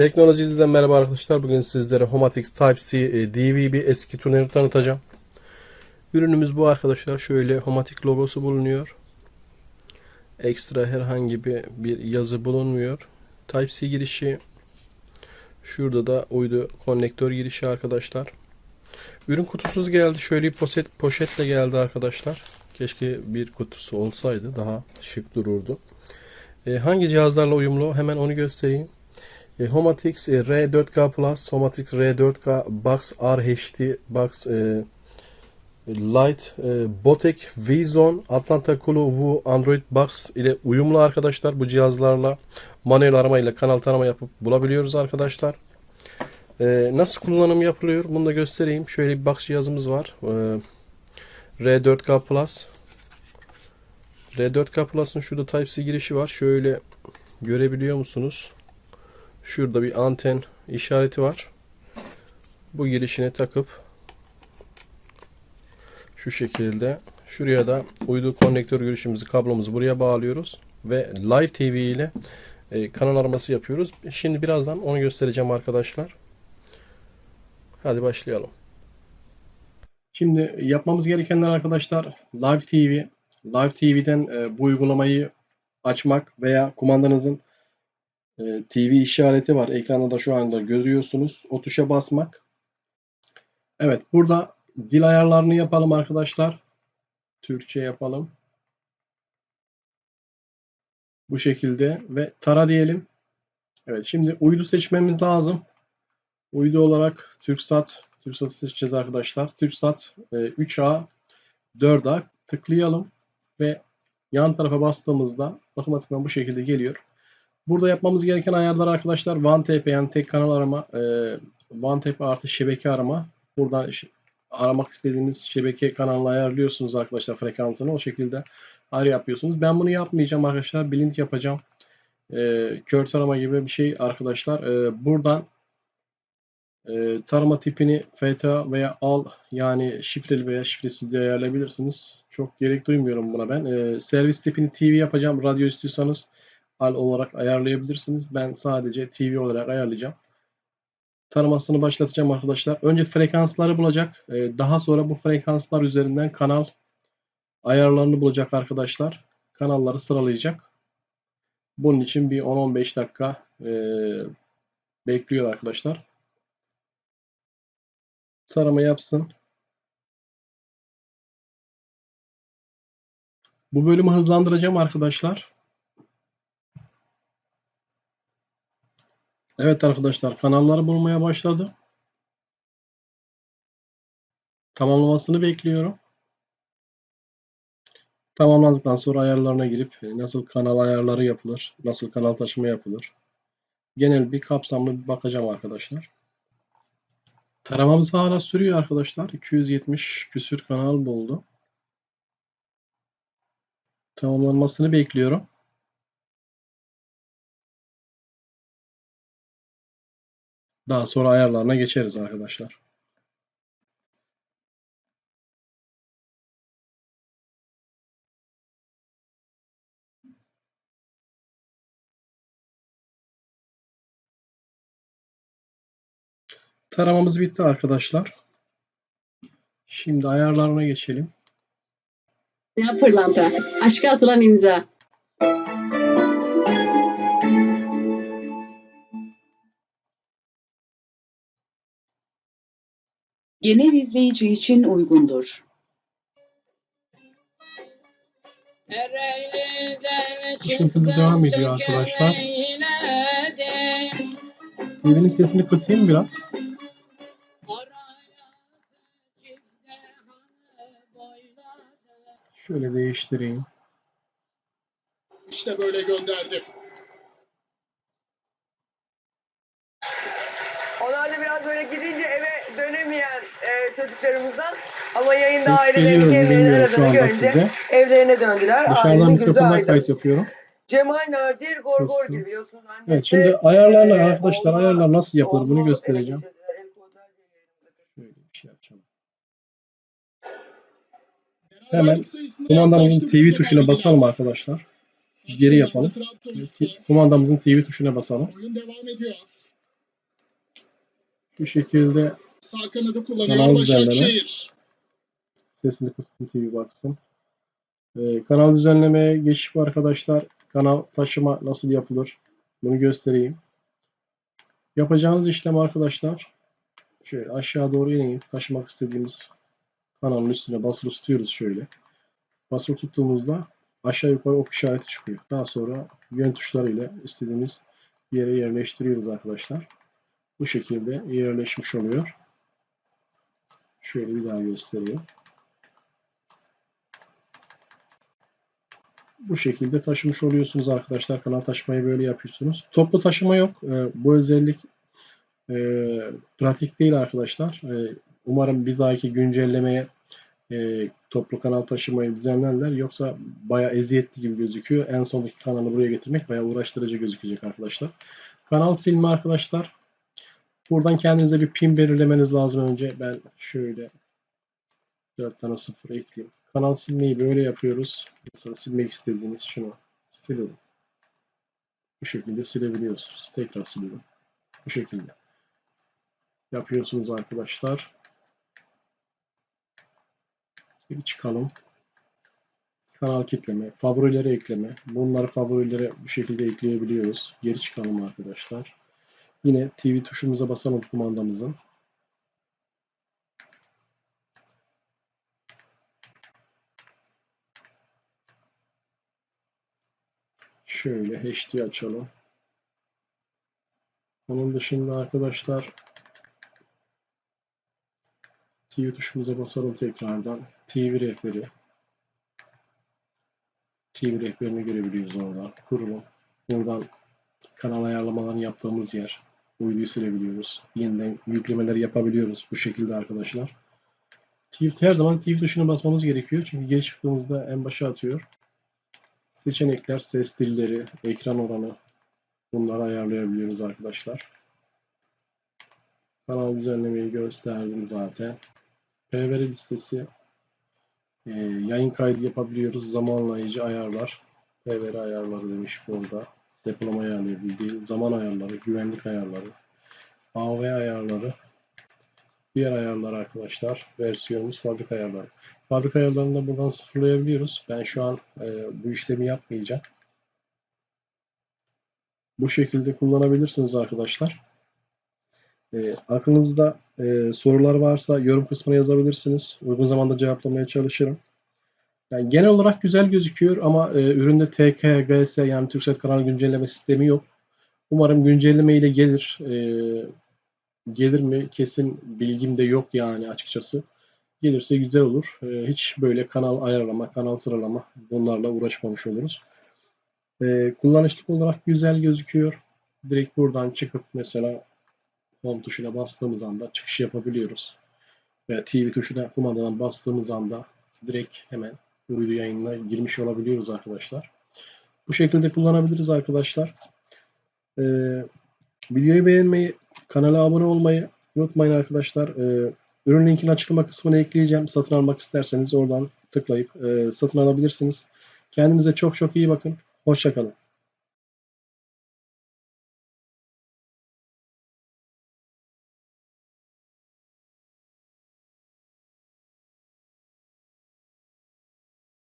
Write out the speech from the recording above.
Teknolojiden merhaba arkadaşlar. Bugün sizlere Homatix Type-C e, DVB eski tuneri tanıtacağım. Ürünümüz bu arkadaşlar. Şöyle Homatic logosu bulunuyor. Ekstra herhangi bir, bir yazı bulunmuyor. Type-C girişi. Şurada da uydu konnektör girişi arkadaşlar. Ürün kutusuz geldi. Şöyle bir poşet, poşetle geldi arkadaşlar. Keşke bir kutusu olsaydı daha şık dururdu. E, hangi cihazlarla uyumlu? Hemen onu göstereyim. E, Homatix e, R4K Plus, Homatix R4K Box RHD Box e, Light, e, Botek V-Zone, Atlanta Kulu Wu Android Box ile uyumlu arkadaşlar. Bu cihazlarla manuel arama ile kanal tarama yapıp bulabiliyoruz arkadaşlar. E, nasıl kullanım yapılıyor? Bunu da göstereyim. Şöyle bir box cihazımız var. E, R4K Plus. R4K Plus'ın şurada Type-C girişi var. Şöyle görebiliyor musunuz? Şurada bir anten işareti var. Bu girişine takıp şu şekilde şuraya da uydu konnektör girişimizi kablomuzu buraya bağlıyoruz ve Live TV ile e, kanal araması yapıyoruz. Şimdi birazdan onu göstereceğim arkadaşlar. Hadi başlayalım. Şimdi yapmamız gerekenler arkadaşlar Live TV. Live TV'den e, bu uygulamayı açmak veya kumandanızın e, TV işareti var. Ekranda da şu anda görüyorsunuz. O tuşa basmak. Evet burada dil ayarlarını yapalım arkadaşlar. Türkçe yapalım. Bu şekilde ve tara diyelim. Evet şimdi uydu seçmemiz lazım. Uydu olarak TürkSat TürkSat'ı seçeceğiz arkadaşlar. TürkSat e, 3A 4A tıklayalım ve yan tarafa bastığımızda otomatikman bu şekilde geliyor. Burada yapmamız gereken ayarlar arkadaşlar OneTap yani tek kanal arama, e, OneTap artı şebeke arama. Buradan aramak istediğiniz şebeke kanalını ayarlıyorsunuz arkadaşlar frekansını. O şekilde ayar yapıyorsunuz. Ben bunu yapmayacağım arkadaşlar. Blink yapacağım. E, kör tarama gibi bir şey arkadaşlar. E, buradan e, tarama tipini FTA veya AL yani şifreli veya şifresiz diye ayarlayabilirsiniz. Çok gerek duymuyorum buna ben. E, servis tipini TV yapacağım. Radyo istiyorsanız al olarak ayarlayabilirsiniz. Ben sadece TV olarak ayarlayacağım. Taramasını başlatacağım arkadaşlar. Önce frekansları bulacak. Ee, daha sonra bu frekanslar üzerinden kanal ayarlarını bulacak arkadaşlar. Kanalları sıralayacak. Bunun için bir 10-15 dakika e, bekliyor arkadaşlar. Tarama yapsın. Bu bölümü hızlandıracağım arkadaşlar. Evet arkadaşlar kanalları bulmaya başladı. Tamamlamasını bekliyorum. Tamamlandıktan sonra ayarlarına girip nasıl kanal ayarları yapılır, nasıl kanal taşıma yapılır. Genel bir kapsamlı bir bakacağım arkadaşlar. Taramamız hala sürüyor arkadaşlar. 270 küsür kanal buldu. Tamamlanmasını bekliyorum. Daha sonra ayarlarına geçeriz arkadaşlar. Taramamız bitti arkadaşlar. Şimdi ayarlarına geçelim. Ya pırlanta. Aşka atılan imza. Genel izleyici için uygundur. Sıkıntılı devam ediyor arkadaşlar. TV'nin sesini kısayım biraz. Şöyle değiştireyim. İşte böyle gönderdi. Onlar da biraz böyle gidince eve e, çocuklarımızdan ama yayında Ses mu kendilerini aradığını anda görünce size. evlerine döndüler. Dışarıdan aydın. kayıt yapıyorum. Cemal Nadir Gorgor Sesli. gibi biliyorsunuz. Annesi, Evet şimdi ayarlarla e, arkadaşlar oğluna- ayarlar nasıl yapılır bunu göstereceğim. Şöyle bir şey yapacağım. Hemen Kumandamızın TV tuşuna basalım arkadaşlar. Geri yapalım. Kumandamızın TV tuşuna basalım. Oyun devam ediyor. Bu şekilde Sağ kanadı kullanıyor. Başakşehir. sesini kıstım TV baksın. Ee, kanal düzenlemeye geçiş arkadaşlar. Kanal taşıma nasıl yapılır? Bunu göstereyim. Yapacağınız işlem arkadaşlar şöyle aşağı doğru ineyim. Taşımak istediğimiz kanalın üstüne basılı tutuyoruz şöyle. Basılı tuttuğumuzda aşağı yukarı ok işareti çıkıyor. Daha sonra yön tuşlarıyla istediğimiz yere yerleştiriyoruz arkadaşlar. Bu şekilde yerleşmiş oluyor. Şöyle bir daha göstereyim. Bu şekilde taşımış oluyorsunuz arkadaşlar. Kanal taşımayı böyle yapıyorsunuz. Toplu taşıma yok. Ee, bu özellik e, pratik değil arkadaşlar. Ee, umarım bir dahaki güncellemeye e, toplu kanal taşımayı düzenlerler. Yoksa bayağı eziyetli gibi gözüküyor. En sondaki kanalı buraya getirmek bayağı uğraştırıcı gözükecek arkadaşlar. Kanal silme arkadaşlar. Buradan kendinize bir pin belirlemeniz lazım önce. Ben şöyle 4 tane sıfır ekleyeyim. Kanal silmeyi böyle yapıyoruz. Mesela silmek istediğiniz şunu silelim. Bu şekilde silebiliyorsunuz. Tekrar silelim. Bu şekilde yapıyorsunuz arkadaşlar. Geri çıkalım. Kanal kitleme, favorileri ekleme. Bunları favorilere bu şekilde ekleyebiliyoruz. Geri çıkalım arkadaşlar. Yine TV tuşumuza basalım kumandamızın. Şöyle HD açalım. Onun dışında arkadaşlar TV tuşumuza basalım tekrardan. TV rehberi. TV rehberini görebiliyoruz orada. Kurulum. Buradan kanal ayarlamalarını yaptığımız yer. Uyduyu silebiliyoruz. Yeniden yüklemeleri yapabiliyoruz bu şekilde arkadaşlar. TV, her zaman TV tuşuna basmamız gerekiyor. Çünkü geri çıktığımızda en başa atıyor. Seçenekler, ses dilleri, ekran oranı bunları ayarlayabiliyoruz arkadaşlar. Kanal düzenlemeyi gösterdim zaten. PVR listesi e, yayın kaydı yapabiliyoruz. Zamanlayıcı ayarlar. PVR ayarları demiş burada. Depolama ayarlayabildiği zaman ayarları, güvenlik ayarları, AV ayarları, diğer ayarlar arkadaşlar. Versiyonumuz fabrika ayarları. Fabrika ayarlarını da buradan sıfırlayabiliyoruz. Ben şu an e, bu işlemi yapmayacağım. Bu şekilde kullanabilirsiniz arkadaşlar. E, aklınızda e, sorular varsa yorum kısmına yazabilirsiniz. Uygun zamanda cevaplamaya çalışırım. Yani genel olarak güzel gözüküyor ama e, üründe TKGS yani Türksat Kanal Güncelleme Sistemi yok. Umarım güncelleme ile gelir. E, gelir mi kesin bilgim de yok yani açıkçası. Gelirse güzel olur. E, hiç böyle kanal ayarlama, kanal sıralama bunlarla uğraşmamış oluruz. E, kullanışlık olarak güzel gözüküyor. Direkt buradan çıkıp mesela home tuşuna bastığımız anda çıkış yapabiliyoruz. Ve TV tuşuna kumandadan bastığımız anda direkt hemen uydu yayınına girmiş olabiliyoruz arkadaşlar. Bu şekilde kullanabiliriz arkadaşlar. Ee, videoyu beğenmeyi, kanala abone olmayı unutmayın arkadaşlar. Ee, ürün linkini açıklama kısmına ekleyeceğim. Satın almak isterseniz oradan tıklayıp e, satın alabilirsiniz. Kendinize çok çok iyi bakın. Hoşçakalın.